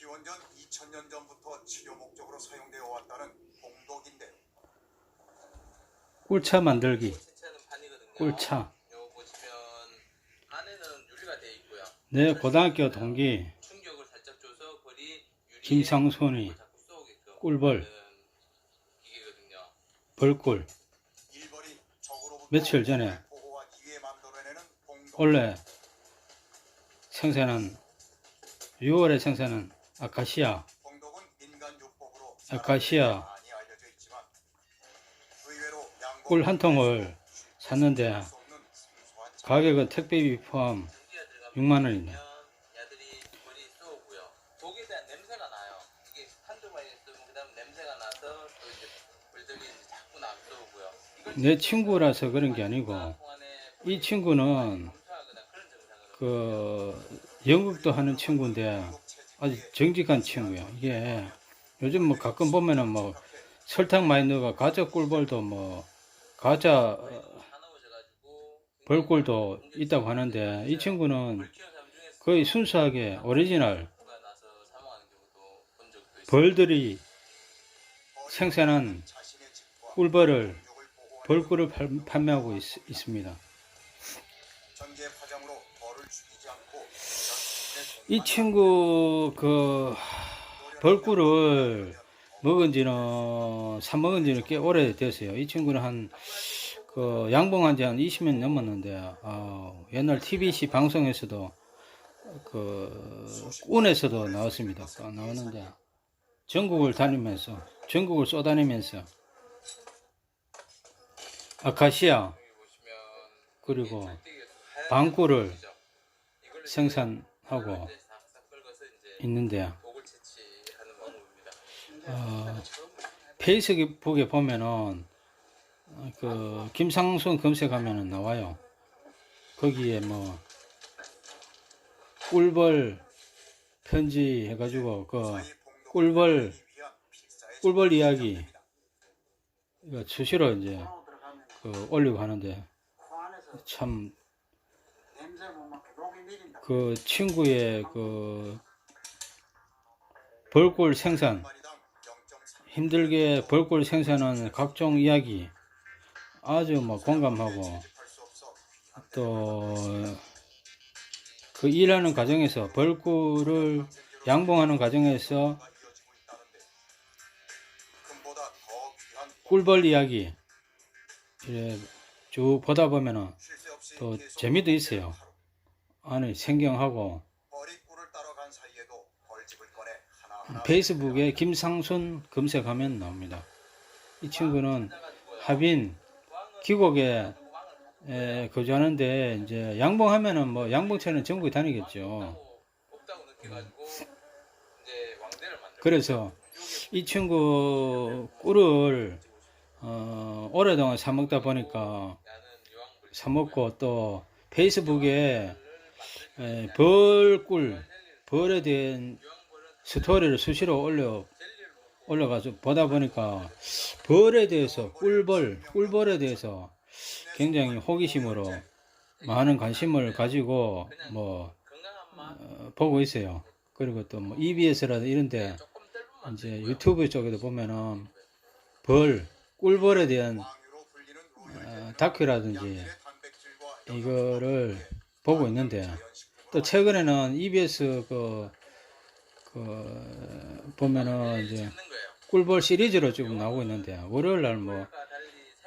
기원전 2000년 전부터 치료 목적으로 사용되어 왔다는 공독인데요. 꿀차 만들기. 꿀차. 요 보시면 안에는 유리가 되어 있고요. 내 고등학교 동기 충격을 살짝 줘서 벌이 유리 김상손이 자꾸 쏘게끔 꿀벌. 벌꿀 며칠 전에. 원래 생산한 6월에 생산한 아카시아 아카시아 꿀 한 통을 샀는데 가격은 택배비 포함 공기가 들어가면 6만 원입니다. 야들이 벌이 쏘고요. 독에 대한 냄새가 나요. 이게 한두 마리 쏘면 그다음 냄새가 나서 또 이제 벌들이 이제 자꾸 안 쏘고요. 이걸 내 친구라서 그런 게 아니고 동안에 이 친구는 그 연극도 하는 친구인데 아주 정직한 친구야. 이게 요즘 뭐 가끔 보면은 뭐 설탕 많이 넣어가 가짜 꿀벌도 뭐 가짜 어, 벌꿀도 있다고 하는데 이 친구는 거의 순수하게 오리지널. 벌들이 생산한 꿀벌을 벌꿀을 팔- 판매하고 있, 있습니다. 이 친구 그 벌꿀을 먹은 지는 사 먹은 지는 꽤 오래 됐어요. 이 친구는 한 그 양봉한 지 한 20년 넘었는데 아, 옛날 TBC 방송에서도 그 꾼에서도 나왔습니다. 또 나오는데 전국을 다니면서 전국을 쏘다니면서 아카시아 그리고 이제 생산 하고 이제 싹싹 긁어서 이제 있는데 독을 채취하는 방법입니다. 어, 페이스북에 보면은 어, 그 김상순 검색하면은 나와요. 거기에 뭐 꿀벌 편지 해가지고 그 꿀벌 꿀벌 이야기 수시로 이제 그 올리고 하는데 참 그 친구의 그 벌꿀 생산. 힘들게 벌꿀 생산한 각종 이야기 아주 뭐 공감하고 또 그 일하는 과정에서 벌꿀을 양봉하는 과정에서 꿀벌 이야기 쭉 보다 보면은 또 재미도 있어요. 안에 생경하고 페이스북에 김상순 검색하면 나옵니다. 이 친구는 하빈 기곡에 에, 거주하는데 이제 양봉하면은 뭐 양봉차는 전국에 다니겠죠. 왕대를 만들고 그래서 이 친구 꿀을 어, 오래동안 사 먹다 보니까 사 먹고 또 페이스북에 에, 벌꿀 벌에 대한 스토리를 수시로 올려 올려가지고 보다 보니까 벌에 대해서 꿀벌 꿀벌에 대해서 굉장히 호기심으로 많은 관심을 가지고 뭐 어, 보고 있어요. 그리고 또 뭐 EBS라든 이런데 이제 유튜브 쪽에도 보면은 벌 꿀벌에 대한 어, 다큐라든지 이거를 보고 있는데 또 최근에는 EBS 그, 그 보면은 이제. 꿀벌 시리즈로 지금 나오고 있는데 월요일 날 뭐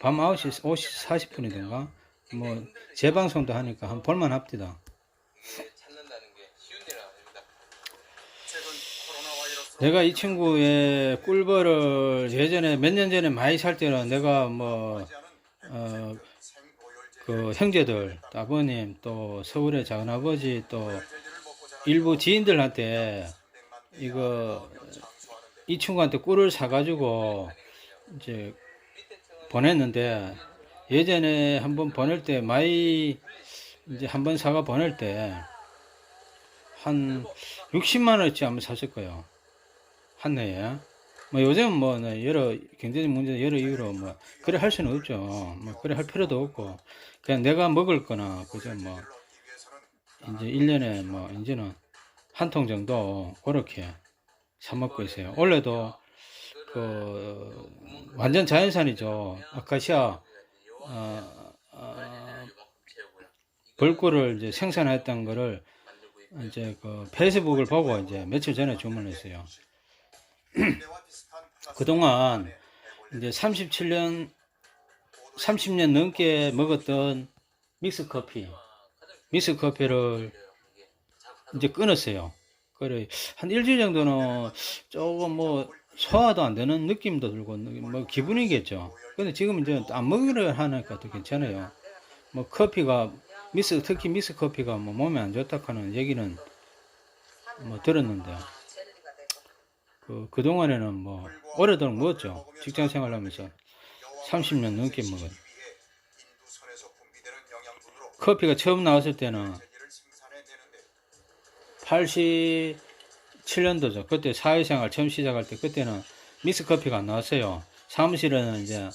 밤 9시 50, 40분이든가 뭐 재방송도 하니까 한 볼만 합디다. 내가 이 친구의 꿀벌을 예전에 몇 년 전에 많이 살 때는 내가 뭐, 어, 그 형제들, 또 아버님, 또 서울의 작은 아버지, 또 일부 지인들한테 이거 이 친구한테 꿀을 사가지고 이제 보냈는데 예전에 한번 보낼 때 많이 이제 한번 사가 보낼 때 한 60만 원치 한번 샀을 거예요. 한 해에. 뭐 요즘 뭐 네, 여러 경제적 문제 여러 이유로 뭐 그래 할 수는 없죠. 뭐 그래 할 필요도 없고 그냥 내가 먹을 거나 그저 뭐 이제 1년에 뭐 이제는 한 통 정도 그렇게 사 먹고 있어요. 원래도 그 완전 자연산이죠. 아카시아 어, 어, 벌꿀을 이제 생산했던 거를 이제 그 페이스북을 보고 이제 며칠 전에 주문했어요. 그동안 이제 37년 30년 넘게 먹었던 믹스 커피 믹스 커피를 이제 끊었어요. 그래 한 일주일 정도는 조금 뭐 소화도 안 되는 느낌도 들고 뭐 기분이겠죠. 근데 지금 이제 안 먹으려 하니까 더 괜찮아요. 뭐 커피가 미스 특히 미스 커피가 뭐 몸에 안 좋다 하는 얘기는 뭐 들었는데 그 그동안에는 뭐 오래도록 먹었죠. 직장 생활하면서 30년 넘게 먹었. 커피가 처음 나왔을 때는 87년도죠. 그때 사회생활 처음 시작할 때 그때는 미스 커피가 안 나왔어요. 사무실에는 이제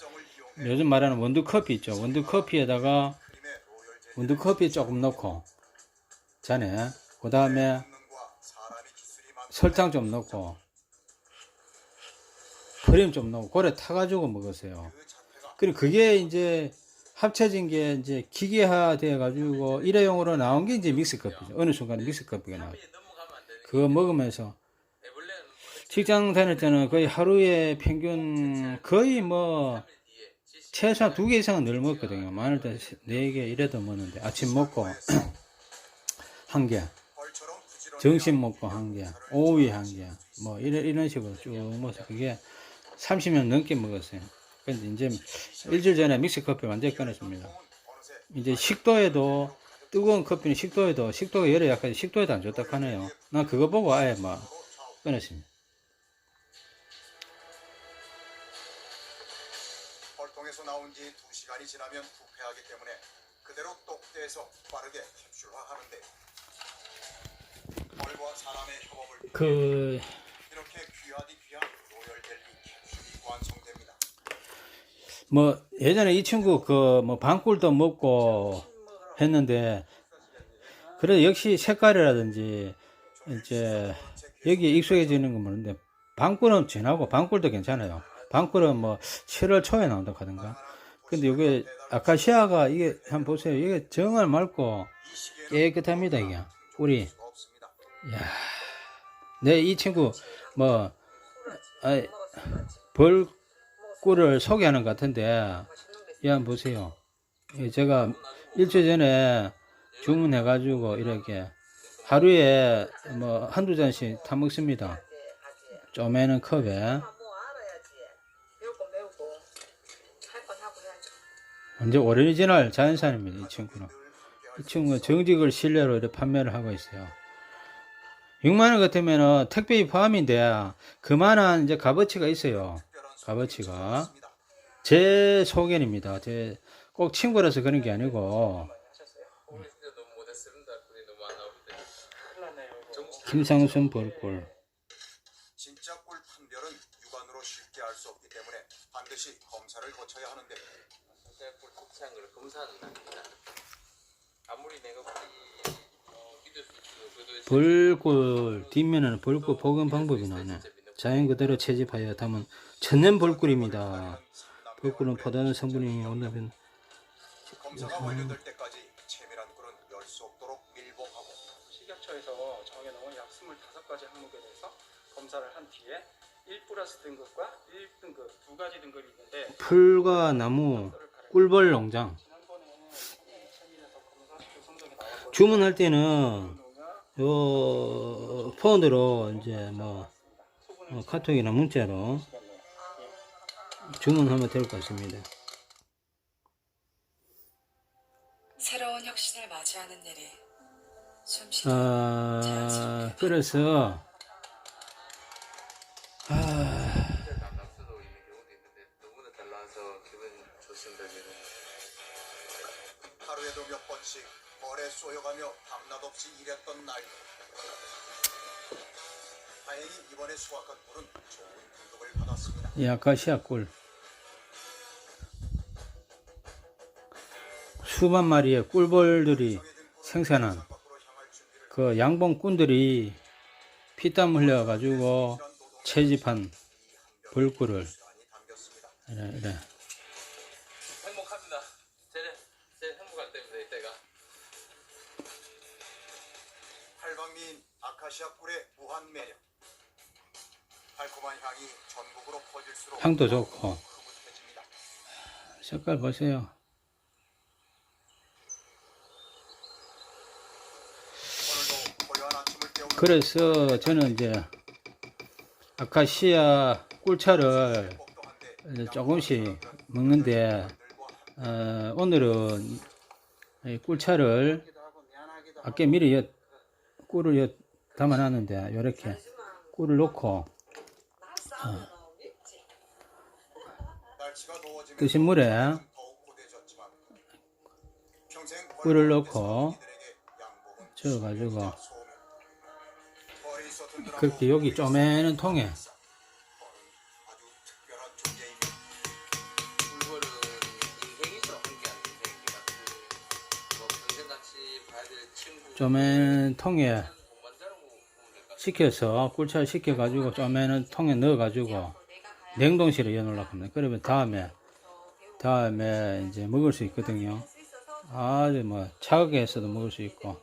요즘 말하는 원두 커피 있죠. 원두 커피에다가 원두 커피 조금 넣고 잔에 그 다음에 설탕 좀 넣고 크림 좀 넣고 고래 타가지고 먹었어요. 그리고 그게 이제 합쳐진 게 이제 기계화 돼 가지고 일회용으로 나온 게 이제 믹스 커피죠. 어느 순간에 믹스 커피가 나와요. 그거 먹으면서 직장 다닐 때는 거의 하루에 평균 거의 뭐 최소한 두 개 이상은 늘 먹거든요. 많을 때 네 개 이래도 먹는데 아침 먹고 한 개, 점심 먹고 한 개, 오후에 한 개, 뭐 이런 이런 식으로 쭉 먹어서 그게 30년 넘게 먹었어요. 근데 이제 일주일 전에 믹스 커피 완전히 끊었습니다. 이제 식도에도 뜨거운 커피는 식도에도 식도가 열에 약간 식도에도 안 좋다 하네요. 난 그거 보고 아예 막 끊었습니다. 벌통에서 나온 지 2시간이 지나면 부패하기 때문에 그대로 똑대에서 빠르게 캡슐화하는데 그 이렇게 귀하디 귀한 로열 젤리 캡슐이 완성됩니다. 뭐 예전에 이 친구 그 뭐 방꿀도 먹고 했는데 그래도 역시 색깔이라든지 이제 여기 익숙해지는 건 모르는데 방꿀은 진하고 방꿀도 괜찮아요. 방꿀은 뭐 7월 초에 나온다 하던가. 근데 이게 아카시아가 이게 한번 보세요. 이게 정말 맑고 깨끗합니다 이게 없습니다. 야, 네, 이 친구, 뭐, 아, 벌 꿀을 소개하는 것 같은데, 이 한번 보세요. 예, 제가 일주일 전에 주문해 가지고 이렇게 하루에 뭐 한두 잔씩 타 먹습니다. 쪼매는 컵에. 완전 오리지널 자연산입니다, 이 친구는. 이 친구가 정직을 신뢰로 이렇게 판매를 하고 있어요. 6만원 같으면은 택배비 포함인데, 그만한 이제 값어치가 있어요. 값어치가. 제 소견입니다. 제 꼭 친구라서 그런 게 아니고. 김상순 벌꿀. 진짜 꿀 판별은 육안으로 쉽게 알 수 없기 때문에 반드시 검사를 거쳐야 하는데 특이한 걸 검사는 합니다. 아무리 내가 꿀이 어, 뒷면에는 벌꿀 복원 방법이 나오네. 자연 그대로 채집하여 담은 천년 벌꿀입니다. 벌꿀은 포도는 성분이 온다면 검사가 완료될 때까지 채밀한 꿀은 열수 없도록 밀봉하고 식약처에서 정해놓은 약 25가지 항목에 대해서 검사를 한 뒤에 1 플러스 등급과 1등급 두 가지 등급이 있는데 풀과 나무, 꿀벌 농장. 주문할 때는 요 폰으로 이제 뭐 어, 카톡이나 문자로 주문하면 될 것 같습니다. 새로운 혁신을 맞이하는 일이 숨쉬기 아, 그래서 아. 하루에도 몇 번씩 벌에 쏘여가며 밤낮 없이 일했던 날 다행히 이번에 수확한 꿀은 좋은 등급을 받았습니다. 이 아카시아 꿀 수만 마리의 꿀벌들이 생산한 그 양봉꾼들이 피땀 흘려 가지고 채집한 벌꿀을 시간이 담겼습니다. 이래, 이래. 꿀의 무한 매력. 달콤한 향이 전국으로 퍼질수록 향도 좋고. 흐뭇해집니다. 색깔 보세요. 그래서 저는 이제 아카시아 꿀차를 조금씩 먹는데 어, 오늘은 이 꿀차를 아까 미리 여, 꿀을 여, 담아놨는데 이렇게 꿀을 넣고 뜨신 물에 더욱 고대졌지만 평생 꿀을 벌 넣고 저어가지고 그렇게 여기 쪼매는 통에. 그. 쪼매는 통에 식혀서 꿀차를 식혀가지고 쪼매는 통에 넣어가지고 냉동실에 넣어놓으려고 합니다. 그러면 다음에 다음에 이제 먹을 수 있거든요. 아주 뭐 차갑게 해서도 먹을 수 있고.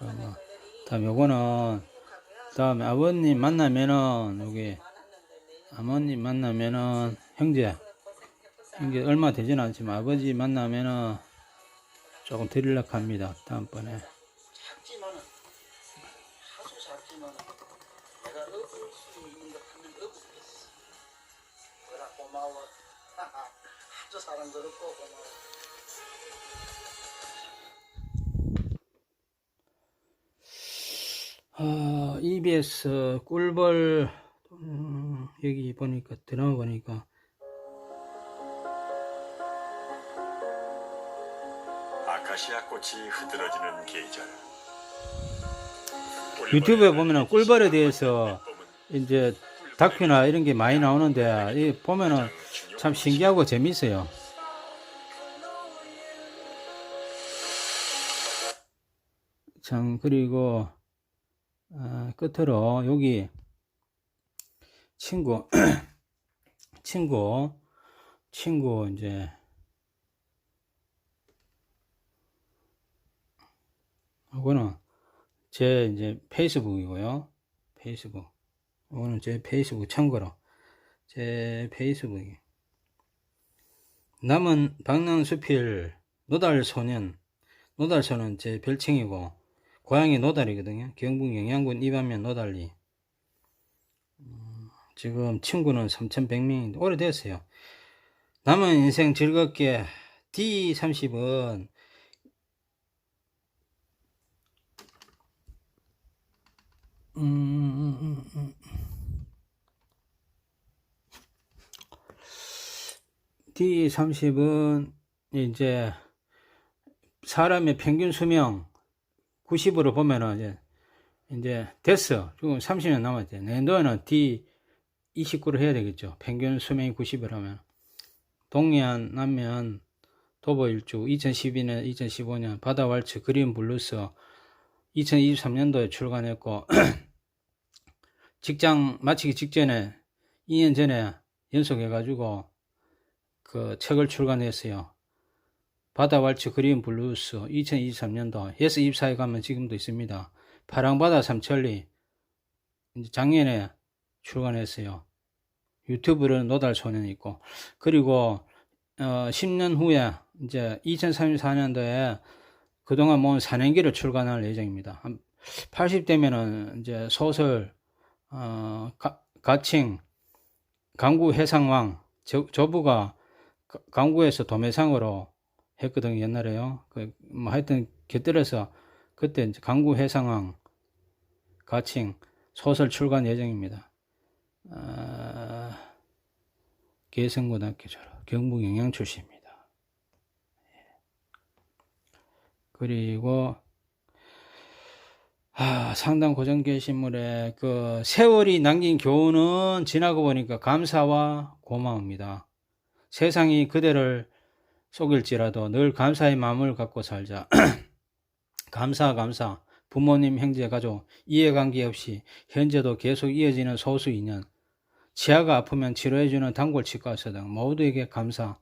그뭐 다음 요거는 다음에 아버님 만나면은 여기 아버님 만나면은 형제 형제 얼마 되진 않지만 아버지 만나면은 조금 드리려고 합니다. 다음번에. 아, EBS 꿀벌 음, 여기 보니까 드라마 보니까 아카시아 꽃이 흐드러지는 계절. 유튜브에 보면은 꿀벌에 대해서 이제 다큐나 이런 게 많이 나오는데 이 보면은 참 신기하고 재밌어요. 참 그리고 아, 끝으로 여기 친구 친구 친구 이제 이거는 제 이제 페이스북이고요. 페이스북. 이거는 제 페이스북 참고로 제 페이스북이 남은 박랑수필 노달소년 노달소는 제 별칭이고 고향이 노달이거든요. 경북 영양군 이반면 노달리 음, 지금 친구는 3,100명인데 오래됐어요. 남은 인생 즐겁게 D30은 음, 음, 음, 음. D30은 이제 사람의 평균 수명 90으로 보면은 이제 이제 됐어. 지금 30년 남았대. 내년도에는 D29를 해야 되겠죠. 평균 수명이 90이라면. 동해안, 남면, 도보일주, 2012년, 2015년, 바다왈츠, 그린 블루스, 2023년도에 출간했고, 직장 마치기 직전에, 2년 전에 연속해가지고, 그 책을 출간했어요. 바다왈츠 그린 블루스 2023년도 예스 24에 가면 지금도 있습니다. 파랑바다 삼천리 작년에 출간했어요. 유튜브는 노달 소년 있고 그리고 어 10년 후에 이제 2034년도에 그동안 모은 산행기를 출간할 예정입니다. 한 80대면은 이제 소설 어 가, 가칭 강구 해상왕 저, 저부가 가- 강구에서 도매상으로 했거든요 옛날에요. 그 뭐 하여튼 곁들여서 그때 이제 강구 해상왕 가칭 소설 출간 예정입니다. 아, 계성고등학교 졸업, 경북 영양 출신입니다. 예. 그리고 아, 상당 고정 게시물에 그 세월이 남긴 교훈은 지나고 보니까 감사와 고마움입니다. 세상이 그대를 속일지라도 늘 감사의 마음을 갖고 살자. 감사, 감사. 부모님, 형제, 가족, 이해관계 없이 현재도 계속 이어지는 소수 인연, 치아가 아프면 치료해주는 단골 치과 의사 등 모두에게 감사.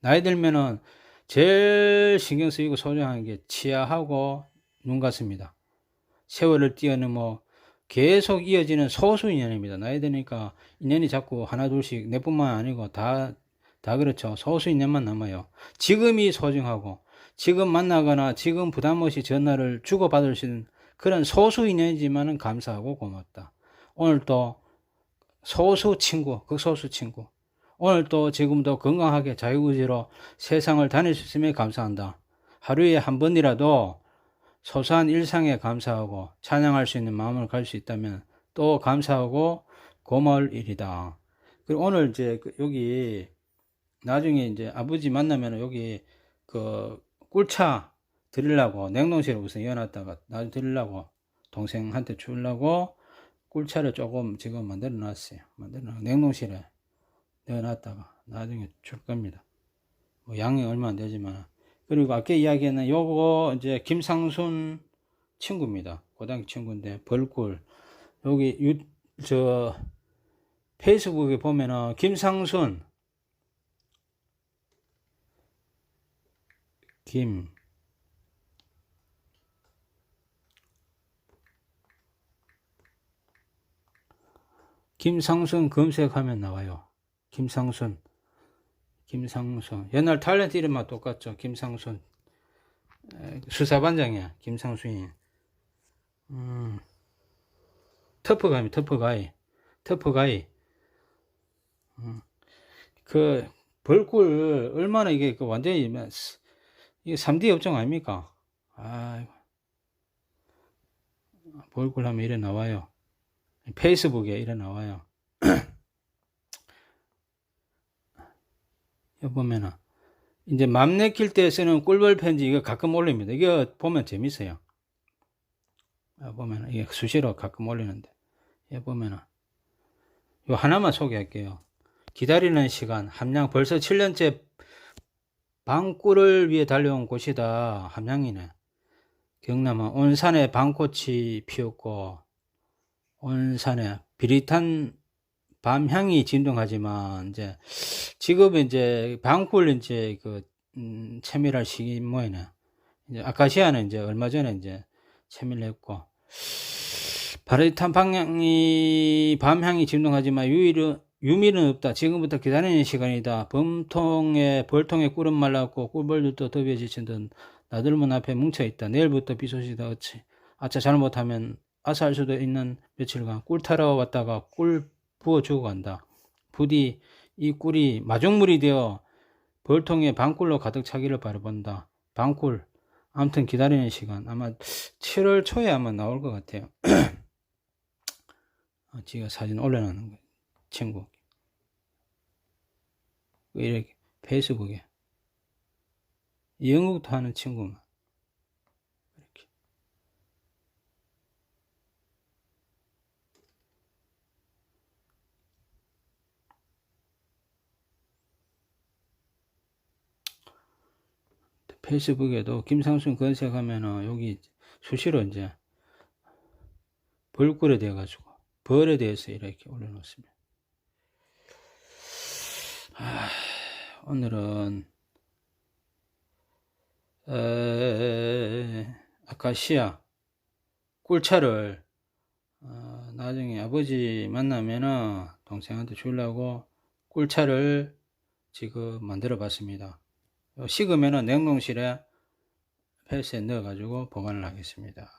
나이 들면은 제일 신경 쓰이고 소중한 게 치아하고 눈 같습니다. 세월을 뛰어넘어 계속 이어지는 소수 인연입니다. 나이 드니까 인연이 자꾸 하나 둘씩 내뿐만 아니고 다, 다 그렇죠. 소수 인연만 남아요. 지금이 소중하고 지금 만나거나 지금 부담 없이 전화를 주고받을 수 있는 그런 소수 인연이지만은 감사하고 고맙다. 오늘 또 소수 친구, 극소수 친구. 오늘 또 지금도 건강하게 자유의지로 세상을 다닐 수 있음에 감사한다. 하루에 한 번이라도 소소한 일상에 감사하고 찬양할 수 있는 마음을 갈 수 있다면 또 감사하고 고마울 일이다. 그리고 오늘 이제 그 여기 나중에 이제 아버지 만나면 여기 그 꿀차 드리려고 냉동실에 우선 이어놨다가 나중에 드리려고 동생한테 주려고 꿀차를 조금 지금 만들어 놨어요. 만들어 놨 냉동실에 넣어놨다가 나중에 줄 겁니다. 뭐 양이 얼마 안 되지만 그리고 아까 이야기했는 요거 이제 김상순 친구입니다. 고등학교 친구인데 벌꿀 여기 유 저 페이스북에 보면은 김상순 김. 김상순 검색하면 나와요. 김상순. 김상순. 옛날 탤런트 이름만 똑같죠. 김상순. 에, 수사반장이야. 김상순이. 음, 터프가이 터프가이. 터프가이. 음, 그 벌꿀 얼마나 이게 그 완전히 이게 3D 업종 아닙니까? 아이고 벌꿀 하면 이래 나와요. 페이스북에 이래 나와요. 여기 보면은 이제 맘 내킬 때 쓰는 꿀벌 편지 이거 가끔 올립니다. 이거 보면 재밌어요. 아, 보면은 이게 수시로 가끔 올리는데 여기 보면은 요 하나만 소개할게요. 기다리는 시간 함양 벌써 7년째 방꿀을 위해 달려온 곳이다. 함양이네. 경남은 온산에 방꽃이 피었고 온산에 비릿한 밤향이 진동하지만 이제 지금 이제 방꿀 이제 그 음, 채밀할 시기 뭐이네. 이제 아카시아는 이제 얼마 전에 이제 채밀했고 바릿한 방향이 밤향이 진동하지만 유일은 유밀은 없다. 지금부터 기다리는 시간이다. 범통에 벌통에 꿀은 말랐고 꿀벌들도 더위에 지친 듯 나들문 앞에 뭉쳐 있다. 내일부터 비 소식이다. 어찌 아차 잘못하면 아사할 수도 있는 며칠간 꿀 타러 왔다가 꿀 부어 주고 간다. 부디 이 꿀이 마중물이 되어 벌통에 방꿀로 가득 차기를 바라본다. 방꿀. 아무튼 기다리는 시간. 아마 7월 초에 아마 나올 것 같아요. 어, 지가 사진 올려놓는 거 친구. 이렇게 페이스북에. 영국도 하는 친구만. 이렇게. 페이스북에도 김상순 검색하면은 여기 수시로 이제 벌꿀에 대해 가지고 벌에 대해서 이렇게 올려놓습니다. 아, 오늘은 에, 아카시아 꿀차를 어, 나중에 아버지 만나면은 동생한테 주려고 꿀차를 지금 만들어 봤습니다. 식으면은 냉동실에 펠스에 넣어 가지고 보관을 하겠습니다.